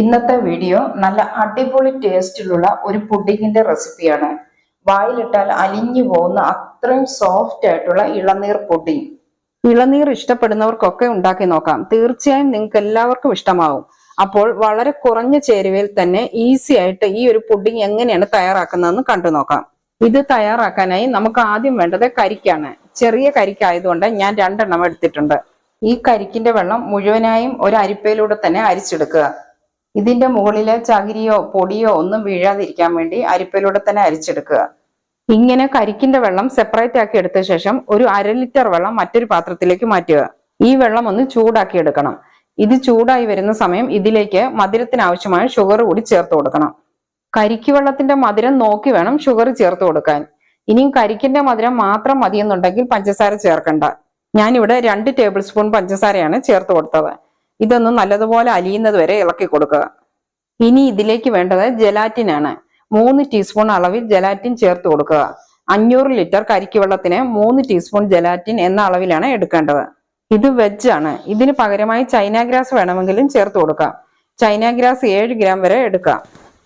ഇന്നത്തെ വീഡിയോ നല്ല അടിപൊളി ടേസ്റ്റിലുള്ള ഒരു പുഡിങ്ങിന്റെ റെസിപ്പിയാണ്. വായിലിട്ടാൽ അലിഞ്ഞു പോകുന്ന അത്രയും സോഫ്റ്റ് ആയിട്ടുള്ള ഇളനീർ പുഡിങ്. ഇളനീർ ഇഷ്ടപ്പെടുന്നവർക്കൊക്കെ ഉണ്ടാക്കി നോക്കാം. തീർച്ചയായും നിങ്ങൾക്ക് എല്ലാവർക്കും ഇഷ്ടമാവും. അപ്പോൾ വളരെ കുറഞ്ഞ ചേരുവയിൽ തന്നെ ഈസി ആയിട്ട് ഈ ഒരു പുഡിങ് എങ്ങനെയാണ് തയ്യാറാക്കുന്നതെന്ന് കണ്ടു നോക്കാം. ഇത് തയ്യാറാക്കാനായി നമുക്ക് ആദ്യം വേണ്ടത് കരിക്കാണ്. ചെറിയ കരിക്കായതുകൊണ്ട് ഞാൻ രണ്ടെണ്ണം എടുത്തിട്ടുണ്ട്. ഈ കരിക്കിന്റെ വെള്ളം മുഴുവനായും ഒരു അരിപ്പയിലൂടെ തന്നെ അരിച്ചെടുക്കുക. ഇതിന്റെ മുകളിലെ ചകിരിയോ പൊടിയോ ഒന്നും വീഴാതിരിക്കാൻ വേണ്ടി അരിപ്പയിലൂടെ തന്നെ അരിച്ചെടുക്കുക. ഇങ്ങനെ കരിക്കിന്റെ വെള്ളം സെപ്പറേറ്റ് ആക്കി എടുത്ത ശേഷം ഒരു അര ലിറ്റർ വെള്ളം മറ്റൊരു പാത്രത്തിലേക്ക് മാറ്റുക. ഈ വെള്ളം ഒന്ന് ചൂടാക്കി എടുക്കണം. ഇത് ചൂടായി വരുന്ന സമയം ഇതിലേക്ക് മധുരത്തിന് ആവശ്യമായ ഷുഗർ കൂടി ചേർത്ത് കൊടുക്കണം. കരിക്ക് വെള്ളത്തിന്റെ മധുരം നോക്കി വേണം ഷുഗർ ചേർത്ത് കൊടുക്കാൻ. ഇനിയും കരിക്കിന്റെ മധുരം മാത്രം മതിയെന്നുണ്ടെങ്കിൽ പഞ്ചസാര ചേർക്കണ്ട. ഞാനിവിടെ രണ്ട് ടേബിൾ സ്പൂൺ പഞ്ചസാരയാണ് ചേർത്ത് കൊടുത്തത്. ഇതൊന്ന് നല്ലതുപോലെ അലിയുന്നത് വരെ ഇളക്കി കൊടുക്കുക. ഇനി ഇതിലേക്ക് വേണ്ടത് ജലാറ്റിനാണ്. മൂന്ന് ടീസ്പൂൺ അളവിൽ ജലാറ്റിൻ ചേർത്ത് കൊടുക്കുക. അഞ്ഞൂറ് ലിറ്റർ കരിക്ക് വെള്ളത്തിന് മൂന്ന് ടീസ്പൂൺ ജലാറ്റിൻ എന്ന അളവിലാണ് എടുക്കേണ്ടത്. ഇത് വെജ് ആണ്. ഇതിന് പകരമായി ചൈന ഗ്രാസ് വേണമെങ്കിലും ചേർത്ത് കൊടുക്കാം ചൈന ഗ്രാസ് ഏഴ് ഗ്രാം വരെ എടുക്കാം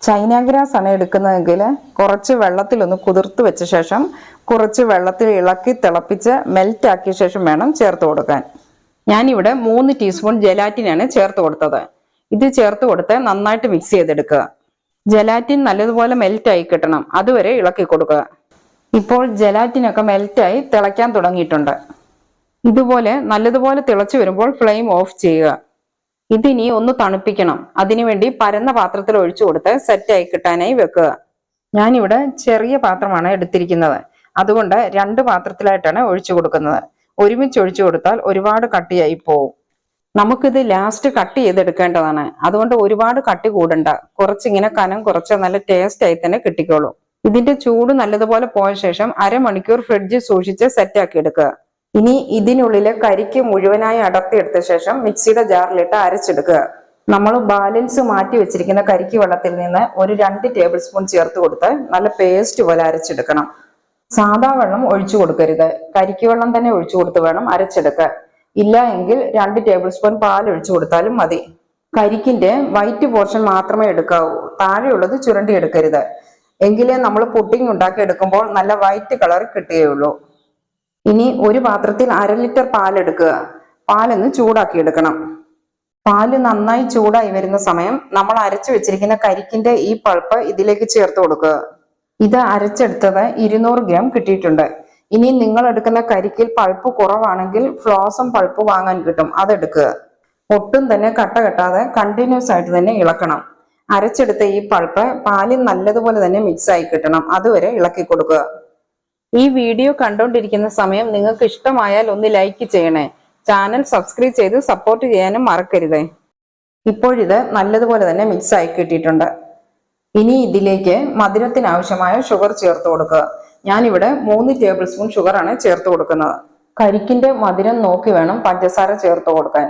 ചൈന ഗ്രാസ് ആണ് എടുക്കുന്നതെങ്കിൽ കുറച്ച് വെള്ളത്തിൽ ഒന്ന് കുതിർത്ത് വെച്ച ശേഷം കുറച്ച് വെള്ളത്തിൽ ഇളക്കി തിളപ്പിച്ച് മെൽറ്റ് ആക്കിയ ശേഷം വേണം ചേർത്ത് കൊടുക്കാൻ. ഞാനിവിടെ മൂന്ന് ടീസ്പൂൺ ജലാറ്റിനാണ് ചേർത്ത് കൊടുത്തത്. ഇത് ചേർത്ത് കൊടുത്ത് നന്നായിട്ട് മിക്സ് ചെയ്തെടുക്കുക. ജലാറ്റിൻ നല്ലതുപോലെ മെൽറ്റ് ആയി കിട്ടണം. അതുവരെ ഇളക്കി കൊടുക്കുക. ഇപ്പോൾ ജലാറ്റിനൊക്കെ മെൽറ്റായി തിളയ്ക്കാൻ തുടങ്ങിയിട്ടുണ്ട്. ഇതുപോലെ നല്ലതുപോലെ തിളച്ചു വരുമ്പോൾ ഫ്ലെയിം ഓഫ് ചെയ്യുക. ഇതിനി ഒന്ന് തണുപ്പിക്കണം. അതിനുവേണ്ടി പരന്ന പാത്രത്തിൽ ഒഴിച്ചു കൊടുത്ത് സെറ്റായി കിട്ടാനായി വെക്കുക. ഞാനിവിടെ ചെറിയ പാത്രമാണ് എടുത്തിരിക്കുന്നത്. അതുകൊണ്ട് രണ്ട് പാത്രത്തിലായിട്ടാണ് ഒഴിച്ചു കൊടുക്കുന്നത്. ഒരുമിച്ച് ഒഴിച്ചു കൊടുത്താൽ ഒരുപാട് കട്ടിയായി പോവും. നമുക്കിത് ലാസ്റ്റ് കട്ട് ചെയ്തെടുക്കേണ്ടതാണ്. അതുകൊണ്ട് ഒരുപാട് കട്ടി കൂടണ്ട. കുറച്ചിങ്ങനെ കനം കുറച്ച് നല്ല ടേസ്റ്റ് ആയി തന്നെ കിട്ടിക്കോളൂ. ഇതിന്റെ ചൂട് നല്ലതുപോലെ പോയ ശേഷം അരമണിക്കൂർ ഫ്രിഡ്ജിൽ സൂക്ഷിച്ച് സെറ്റാക്കി എടുക്കുക. ഇനി ഇതിനുള്ളിലെ കരിക്ക് മുഴുവനായി അടർത്തിയെടുത്ത ശേഷം മിക്സിയുടെ ജാറിലിട്ട് അരച്ചെടുക്കുക. നമ്മൾ ബാലൻസ് മാറ്റി വെച്ചിരിക്കുന്ന കരിക്ക് വെള്ളത്തിൽ നിന്ന് ഒരു രണ്ട് ടേബിൾ സ്പൂൺ ചേർത്ത് കൊടുത്ത് നല്ല പേസ്റ്റ് പോലെ അരച്ചെടുക്കണം. സാദാ വെള്ളം ഒഴിച്ചു കൊടുക്കരുത്. കരിക്ക് വെള്ളം തന്നെ ഒഴിച്ചു കൊടുത്ത് വേണം അരച്ചെടുക്കാൻ. ഇല്ല എങ്കിൽ രണ്ട് ടേബിൾ സ്പൂൺ പാൽ ഒഴിച്ചു കൊടുത്താലും മതി. കരിക്കിന്റെ വൈറ്റ് പോർഷൻ മാത്രമേ എടുക്കാവൂ. താഴെയുള്ളത് ചുരണ്ടി എടുക്കരുത്. എങ്കിലേ നമ്മൾ പുഡിംഗ് ഉണ്ടാക്കി എടുക്കുമ്പോൾ നല്ല വൈറ്റ് കളർ കിട്ടുകയുള്ളൂ. ഇനി ഒരു പാത്രത്തിൽ അര ലിറ്റർ പാൽ എടുക്കുക. പാലൊന്ന് ചൂടാക്കി എടുക്കണം. പാൽ നന്നായി ചൂടായി വരുന്ന സമയം നമ്മൾ അരച്ചു വെച്ചിരിക്കുന്ന കരിക്കിന്റെ ഈ പൾപ്പ് ഇതിലേക്ക് ചേർത്ത് കൊടുക്കുക. ഇത് അരച്ചെടുത്തത് ഇരുന്നൂറ് ഗ്രാം കിട്ടിയിട്ടുണ്ട്. ഇനി നിങ്ങൾ എടുക്കുന്ന കരിക്കിൽ പൾപ്പ് കുറവാണെങ്കിൽ ഫ്ലോസം പൾപ്പ് വാങ്ങാൻ കിട്ടും. അതെടുക്കുക ഒട്ടും തന്നെ കട്ട കെട്ടാതെ കണ്ടിന്യൂസ് ആയിട്ട് തന്നെ ഇളക്കണം. അരച്ചെടുത്ത ഈ പൾപ്പ് പാലിൽ നല്ലതുപോലെ തന്നെ മിക്സ് ആയി കിട്ടണം. അതുവരെ ഇളക്കി കൊടുക്കുക. ഈ വീഡിയോ കണ്ടുകൊണ്ടിരിക്കുന്ന സമയം നിങ്ങൾക്ക് ഇഷ്ടമായാൽ ഒന്ന് ലൈക്ക് ചെയ്യണേ. ചാനൽ സബ്സ്ക്രൈബ് ചെയ്ത് സപ്പോർട്ട് ചെയ്യാനും മറക്കരുതേ. ഇപ്പോഴിത് നല്ലതുപോലെ തന്നെ മിക്സ് ആയി കിട്ടിയിട്ടുണ്ട്. ഇനി ഇതിലേക്ക് മധുരത്തിന് ആവശ്യമായ ഷുഗർ ചേർത്ത് കൊടുക്കുക. ഞാനിവിടെ മൂന്ന് ടേബിൾ സ്പൂൺ ഷുഗറാണ് ചേർത്ത് കൊടുക്കുന്നത്. കരിക്കിന്റെ മധുരം നോക്കി വേണം പഞ്ചസാര ചേർത്ത് കൊടുക്കാൻ.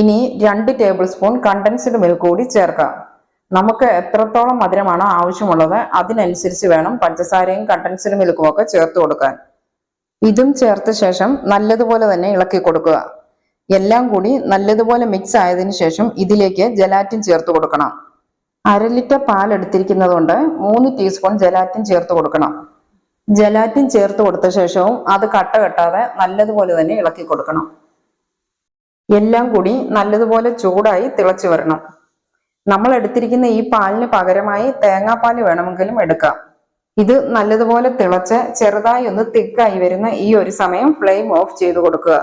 ഇനി രണ്ട് ടേബിൾ സ്പൂൺ കണ്ടൻസ്ഡ് മിൽക്ക് കൂടി ചേർക്കാം നമുക്ക് എത്രത്തോളം മധുരമാണോ ആവശ്യമുള്ളത് അതിനനുസരിച്ച് വേണം പഞ്ചസാരയും കണ്ടൻസ്ഡ് മിൽക്കും ഒക്കെ ചേർത്ത് കൊടുക്കാൻ. ഇതും ചേർത്ത ശേഷം നല്ലതുപോലെ തന്നെ ഇളക്കി കൊടുക്കുക. എല്ലാം കൂടി നല്ലതുപോലെ മിക്സ് ആയതിനു ശേഷം ഇതിലേക്ക് ജലാറ്റിൻ ചേർത്ത് കൊടുക്കണം. അര ലിറ്റർ പാൽ എടുത്തിരിക്കുന്നതുകൊണ്ട് മൂന്ന് ടീസ്പൂൺ ജലാറ്റിൻ ചേർത്ത് കൊടുക്കണം. ജലാറ്റിൻ ചേർത്ത് കൊടുത്ത ശേഷവും അത് കട്ട കെട്ടാതെ നല്ലതുപോലെ തന്നെ ഇളക്കി കൊടുക്കണം. എല്ലാം കൂടി നല്ലതുപോലെ ചൂടായി തിളച്ചു വരണം. നമ്മൾ എടുത്തിരിക്കുന്ന ഈ പാലിന് പകരമായി തേങ്ങാപ്പാൽ വേണമെങ്കിലും എടുക്കാം. ഇത് നല്ലതുപോലെ തിളച്ച് ചെറുതായി ഒന്ന് തിക്കായി വരുന്ന ഈ ഒരു സമയം ഫ്ലെയിം ഓഫ് ചെയ്ത് കൊടുക്കുക.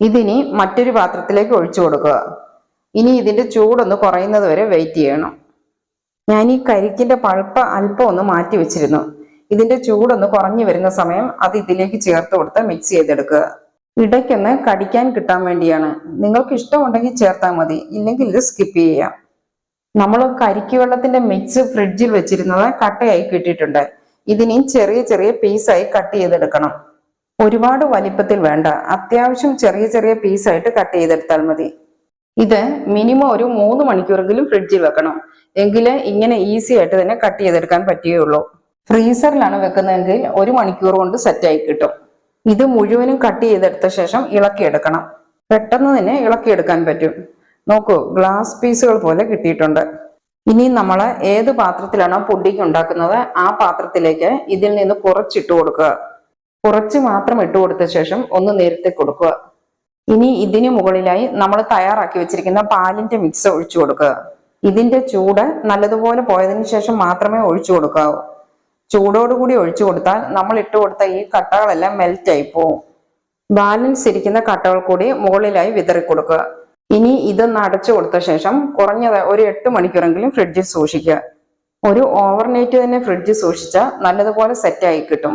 ഇതിനി മറ്റൊരു പാത്രത്തിലേക്ക് ഒഴിച്ചു കൊടുക്കുക. ഇനി ഇതിന്റെ ചൂടൊന്ന് കുറയുന്നത് വരെ വെയിറ്റ് ചെയ്യണം. ഞാൻ ഈ കരിക്കിന്റെ പൾപ്പ് അല്പം ഒന്ന് മാറ്റി വെച്ചിരുന്നു. ഇതിന്റെ ചൂടൊന്ന് കുറഞ്ഞു വരുന്ന സമയം അത് ഇതിലേക്ക് ചേർത്ത് കൊടുത്ത് മിക്സ് ചെയ്തെടുക്കുക. ഇടയ്ക്കൊന്ന് കടിക്കാൻ കിട്ടാൻ വേണ്ടിയാണ്. നിങ്ങൾക്ക് ഇഷ്ടമുണ്ടെങ്കിൽ ചേർത്താൽ മതി. ഇല്ലെങ്കിൽ ഇത് സ്കിപ്പ് ചെയ്യാം. നമ്മൾ കരിക്ക് വെള്ളത്തിന്റെ മിക്സ് ഫ്രിഡ്ജിൽ വെച്ചിരുന്നത് കട്ടയായി കിട്ടിയിട്ടുണ്ട്. ഇതിനി ചെറിയ ചെറിയ പീസായി കട്ട് ചെയ്തെടുക്കണം. ഒരുപാട് വലിപ്പത്തിൽ വേണ്ട. അത്യാവശ്യം ചെറിയ ചെറിയ പീസായിട്ട് കട്ട് ചെയ്തെടുത്താൽ മതി. ഇത് മിനിമം ഒരു മൂന്ന് മണിക്കൂറെങ്കിലും ഫ്രിഡ്ജിൽ വെക്കണം. എങ്കിലേ ഇങ്ങനെ ഈസി ആയിട്ട് തന്നെ കട്ട് ചെയ്തെടുക്കാൻ പറ്റുകയുള്ളൂ. ഫ്രീസറിലാണ് വെക്കുന്നതെങ്കിൽ ഒരു മണിക്കൂർ കൊണ്ട് സെറ്റായി കിട്ടും. ഇത് മുഴുവനും കട്ട് ചെയ്തെടുത്ത ശേഷം ഇളക്കിയെടുക്കണം പെട്ടെന്ന് തന്നെ ഇളക്കിയെടുക്കാൻ പറ്റും. നോക്കൂ ഗ്ലാസ് പീസുകൾ പോലെ കിട്ടിയിട്ടുണ്ട്. ഇനി നമ്മൾ ഏത് പാത്രത്തിലാണോ പൊടിക്ക് ഉണ്ടാക്കുന്നത് ആ പാത്രത്തിലേക്ക് ഇതിൽ നിന്ന് കുറച്ചിട്ട് കൊടുക്കുക. കുറച്ച് മാത്രം ഇട്ട് കൊടുത്ത ശേഷം ഒന്ന് നേരത്തെ കൊടുക്കുക. ഇനി ഇതിനു മുകളിലായി നമ്മൾ തയ്യാറാക്കി വെച്ചിരിക്കുന്ന പാലിന്റെ മിക്സ് ഒഴിച്ചു കൊടുക്കുക. ഇതിന്റെ ചൂട് നല്ലതുപോലെ പോയതിനു ശേഷം മാത്രമേ ഒഴിച്ചു കൊടുക്കാവൂ. ചൂടോടുകൂടി ഒഴിച്ചു കൊടുത്താൽ നമ്മൾ ഇട്ട് കൊടുത്ത ഈ കട്ടകളെല്ലാം മെൽറ്റ് ആയി പോവും. ബാലൻസ് ഇരിക്കുന്ന കട്ടകൾ കൂടി മുകളിലായി വിതറി കൊടുക്കുക. ഇനി ഇത് അടച്ചു കൊടുത്ത ശേഷം കുറഞ്ഞത് ഒരു എട്ട് മണിക്കൂറെങ്കിലും ഫ്രിഡ്ജിൽ സൂക്ഷിക്കുക. ഒരു ഓവർനൈറ്റ് തന്നെ ഫ്രിഡ്ജിൽ സൂക്ഷിച്ചാൽ നല്ലതുപോലെ സെറ്റായി കിട്ടും.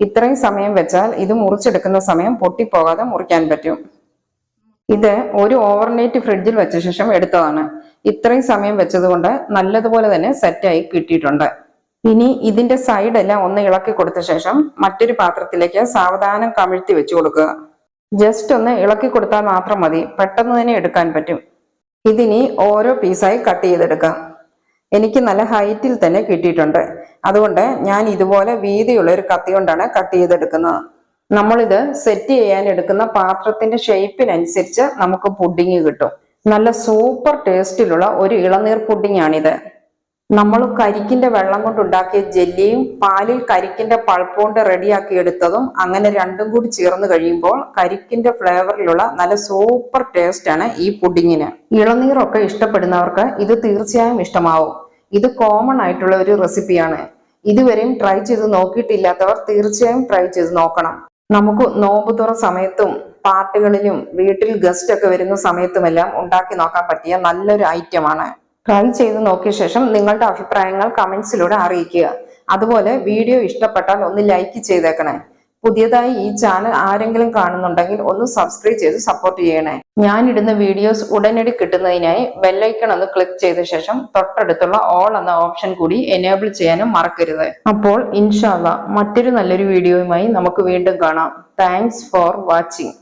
ഇത്രയും സമയം വെച്ചാൽ ഇത് മുറിച്ചെടുക്കുന്ന സമയം പൊട്ടിപ്പോകാതെ മുറിക്കാൻ പറ്റും. ഇത് ഒരു ഓവർനൈറ്റ് ഫ്രിഡ്ജിൽ വെച്ച ശേഷം എടുത്തതാണ്. ഇത്രയും സമയം വെച്ചതുകൊണ്ട് നല്ലതുപോലെ തന്നെ സെറ്റായി കിട്ടിയിട്ടുണ്ട്. ഇനി ഇതിന്റെ സൈഡ് എല്ലാം ഒന്ന് ഇളക്കി കൊടുത്ത ശേഷം മറ്റൊരു പാത്രത്തിലേക്ക് സാവധാനം കമിഴ്ത്തി വെച്ചു കൊടുക്കുക. ജസ്റ്റ് ഒന്ന് ഇളക്കി കൊടുത്താൽ മാത്രം മതി. പെട്ടെന്ന് തന്നെ എടുക്കാൻ പറ്റും. ഇതിനി ഓരോ പീസായി കട്ട് ചെയ്തെടുക്കാം എനിക്ക് നല്ല ഹൈറ്റിൽ തന്നെ കിട്ടിയിട്ടുണ്ട്. അതുകൊണ്ട് ഞാൻ ഇതുപോലെ വീതിയുള്ള ഒരു കത്തി കൊണ്ടാണ് കട്ട് ചെയ്തെടുക്കുന്നത്. നമ്മളിത് സെറ്റ് ചെയ്യാൻ എടുക്കുന്ന പാത്രത്തിന്റെ ഷേപ്പിനനുസരിച്ച് നമുക്ക് പുഡിങ് കിട്ടും. നല്ല സൂപ്പർ ടേസ്റ്റിലുള്ള ഒരു ഇളനീർ പുഡിംഗ് ആണിത് നമ്മൾ കരിക്കിന്റെ വെള്ളം കൊണ്ടുണ്ടാക്കിയ ജെല്ലിയും പാലിൽ കരിക്കിന്റെ പൾപ്പ് കൊണ്ട് റെഡിയാക്കി എടുത്തതും അങ്ങനെ രണ്ടും കൂടി ചേർന്ന് കഴിയുമ്പോൾ കരിക്കിന്റെ ഫ്ലേവറിലുള്ള നല്ല സൂപ്പർ ടേസ്റ്റ് ആണ് ഈ പുഡിങ്ങിന് ഇളനീറൊക്കെ ഇഷ്ടപ്പെടുന്നവർക്ക് ഇത് തീർച്ചയായും ഇഷ്ടമാവും. ഇത് കോമൺ ആയിട്ടുള്ള ഒരു റെസിപ്പിയാണ് ഇതുവരെയും ട്രൈ ചെയ്ത് നോക്കിയിട്ടില്ലാത്തവർ തീർച്ചയായും ട്രൈ ചെയ്ത് നോക്കണം. നമുക്ക് നോമ്പ് തുറ സമയത്തും പാർട്ടികളിലും വീട്ടിൽ ഗസ്റ്റ് ഒക്കെ വരുന്ന സമയത്തുമെല്ലാം ഉണ്ടാക്കി നോക്കാൻ പറ്റിയ നല്ലൊരു ഐറ്റമാണ് ട്രൈ ചെയ്ത് നോക്കിയ ശേഷം നിങ്ങളുടെ അഭിപ്രായങ്ങൾ കമന്റ്സിലൂടെ അറിയിക്കുക. അതുപോലെ വീഡിയോ ഇഷ്ടപ്പെട്ടാൽ ഒന്ന് ലൈക്ക് ചെയ്തേക്കണേ. പുതിയതായി ഈ ചാനൽ ആരെങ്കിലും കാണുന്നുണ്ടെങ്കിൽ ഒന്ന് സബ്സ്ക്രൈബ് ചെയ്ത് സപ്പോർട്ട് ചെയ്യണേ. ഞാൻ ഇടുന്ന വീഡിയോസ് ഉടനടി കിട്ടുന്നതിനായി ബെല്ലൈക്കൺ ഒന്ന് ക്ലിക്ക് ചെയ്ത ശേഷം തൊട്ടടുത്തുള്ള ഓൾ എന്ന ഓപ്ഷൻ കൂടി എനേബിൾ ചെയ്യാനും മറക്കരുത്. അപ്പോൾ ഇൻഷാല്ല മറ്റൊരു നല്ലൊരു വീഡിയോയുമായി നമുക്ക് വീണ്ടും കാണാം. Thanks for watching